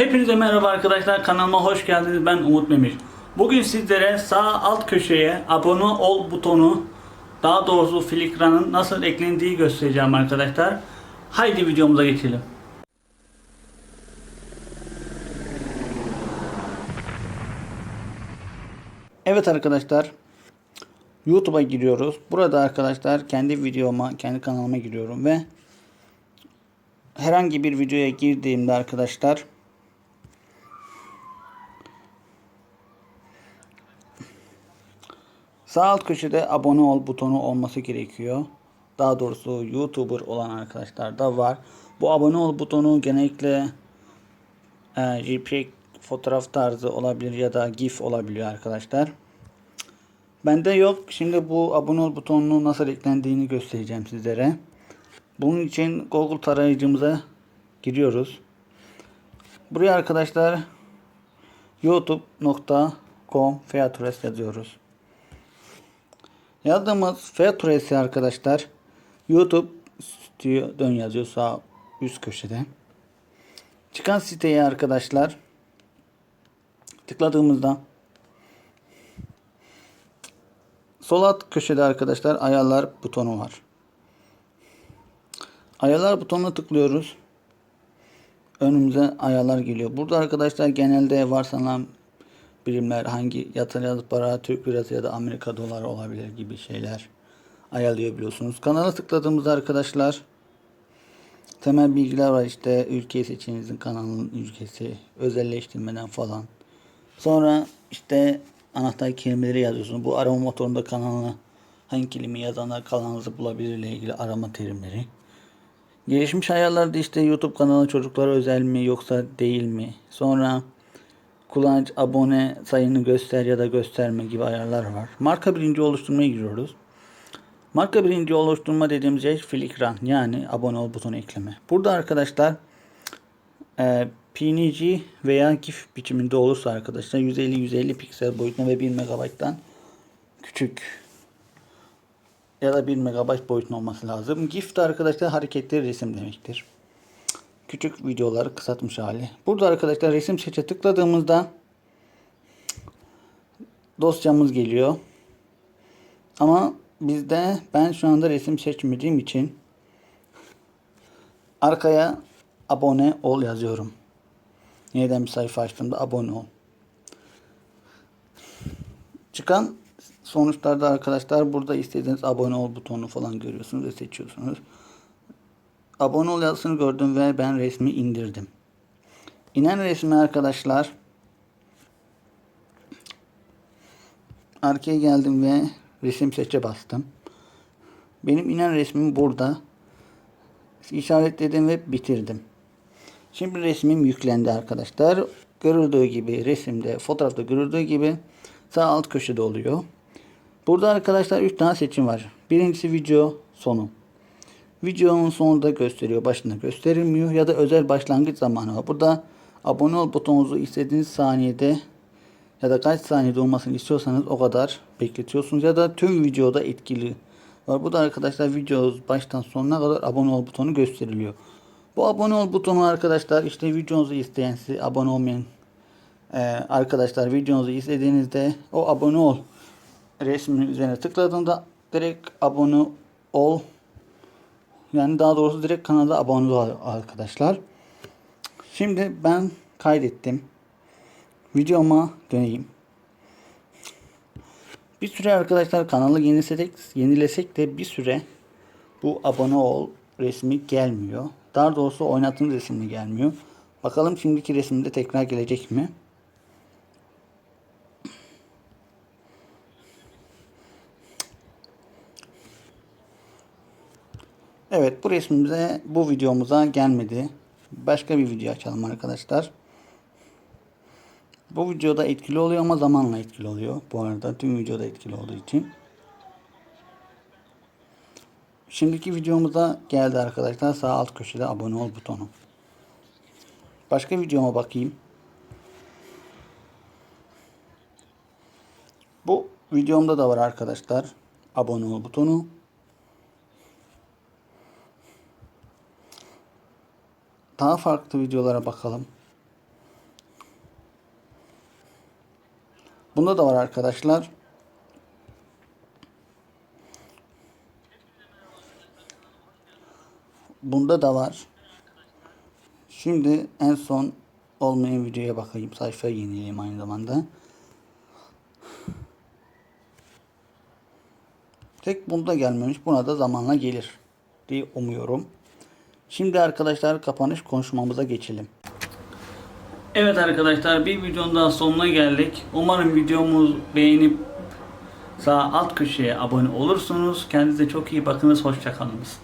Hepinize merhaba arkadaşlar kanalıma hoş geldiniz ben Umut Memir. Bugün sizlere sağ alt köşeye abone ol butonu daha doğrusu filikranın nasıl eklendiği göstereceğim arkadaşlar. Haydi videomuza geçelim. Evet arkadaşlar YouTube'a giriyoruz. Burada arkadaşlar kendi videoma, kendi kanalıma giriyorum ve herhangi bir videoya girdiğimde arkadaşlar sağ alt köşede abone ol butonu olması gerekiyor. Daha doğrusu YouTuber olan arkadaşlar da var. Bu abone ol butonu genellikle e, JPEG fotoğraf tarzı olabilir ya da GIF olabiliyor arkadaşlar. Bende yok. Şimdi bu abone ol butonunun nasıl eklendiğini göstereceğim sizlere. Bunun için Google tarayıcımıza giriyoruz. Buraya arkadaşlar youtube.com features yazıyoruz. Yazdığımız features'i arkadaşlar YouTube Studio dön yazıyor sağ üst köşede. Çıkan siteye arkadaşlar tıkladığımızda sol alt köşede arkadaşlar ayarlar butonu var. Ayarlar butonuna tıklıyoruz. Önümüze ayarlar geliyor. Burada arkadaşlar genelde varsanan birimler hangi yatırım para, Türk lirası ya da Amerika doları olabilir gibi şeyler ayarlayabiliyorsunuz. Kanala tıkladığımızda arkadaşlar temel bilgiler var işte ülke seçeneğinizin kanalının ülkesi, özelleştirmeden falan. Sonra işte anahtar kelimeleri yazıyorsunuz. Bu arama motorunda kanalına hangi kelime yazanlar kanalınızı bulabilir ile ilgili arama terimleri. Gelişmiş ayarlarda işte YouTube kanalı çocuklara özel mi yoksa değil mi? Sonra kullanıcı abone sayını göster ya da gösterme gibi ayarlar var. Marka birinci oluşturmaya giriyoruz. Marka birinci oluşturma dediğimiz şey filikran yani abone ol butonu ekleme. Burada arkadaşlar e, PNG veya GIF biçiminde olursa arkadaşlar 150-150 piksel boyutunda ve 1 MB'dan küçük ya da 1 MB boyutunda olması lazım. GIF de arkadaşlar hareketli resim demektir. Küçük videoları kısaltmış hali. Burada arkadaşlar resim seçe tıkladığımızda dosyamız geliyor. Ama bizde ben şu anda resim seçmediğim için arkaya abone ol yazıyorum. Yeniden bir sayfa açtığımda abone ol. Çıkan sonuçlarda arkadaşlar burada istediğiniz abone ol butonu falan görüyorsunuz ve seçiyorsunuz. Abone ol yazısını gördüm ve ben resmi indirdim. İnen resmi arkadaşlar arkaya geldim ve resim seçe bastım. Benim inen resmim burada. İşaretledim ve bitirdim. Şimdi resmim yüklendi arkadaşlar. Görüldüğü gibi resimde, fotoğrafta görüldüğü gibi sağ alt köşede oluyor. Burada arkadaşlar 3 tane seçim var. Birincisi video sonu. Videonun sonunda gösteriyor, başında gösterilmiyor ya da özel başlangıç zamanı var. Burada abone ol butonunuzu istediğiniz saniyede ya da kaç saniyede olmasını istiyorsanız o kadar bekletiyorsunuz ya da tüm videoda etkili var. Bu da arkadaşlar video baştan sonuna kadar abone ol butonu gösteriliyor. Bu abone ol butonu arkadaşlar işte videonuzu isteyen size abone olmayan e, arkadaşlar videonuzu izlediğinizde o abone ol resminin üzerine tıkladığında direkt abone ol yani daha doğrusu direkt kanala abone ol arkadaşlar. Şimdi ben kaydettim. Videoma döneyim. Bir süre arkadaşlar kanalı yenilesek, yenilesek de bir süre bu abone ol resmi gelmiyor. Daha doğrusu oynattığım resimde gelmiyor. Bakalım şimdiki resimde tekrar gelecek mi? Evet bu resmimize bu videomuza gelmedi. Başka bir video açalım arkadaşlar. Bu videoda etkili oluyor ama zamanla etkili oluyor. Bu arada tüm videoda etkili olduğu için. Şimdiki videomuza geldi arkadaşlar. Sağ alt köşede abone ol butonu. Başka videoma bakayım. Bu videomda da var arkadaşlar. Abone ol butonu. Daha farklı videolara bakalım. Bunda da var arkadaşlar. Bunda da var. Şimdi en son olmayan videoya bakayım. Sayfayı yenileyim aynı zamanda. Tek bunda gelmemiş. Buna da zamanla gelir diye umuyorum. Şimdi arkadaşlar kapanış konuşmamıza geçelim. Evet arkadaşlar bir videonun daha sonuna geldik. Umarım videomu beğenip sağ alt köşeye abone olursunuz. Kendinize çok iyi bakınız. Hoşçakalınız.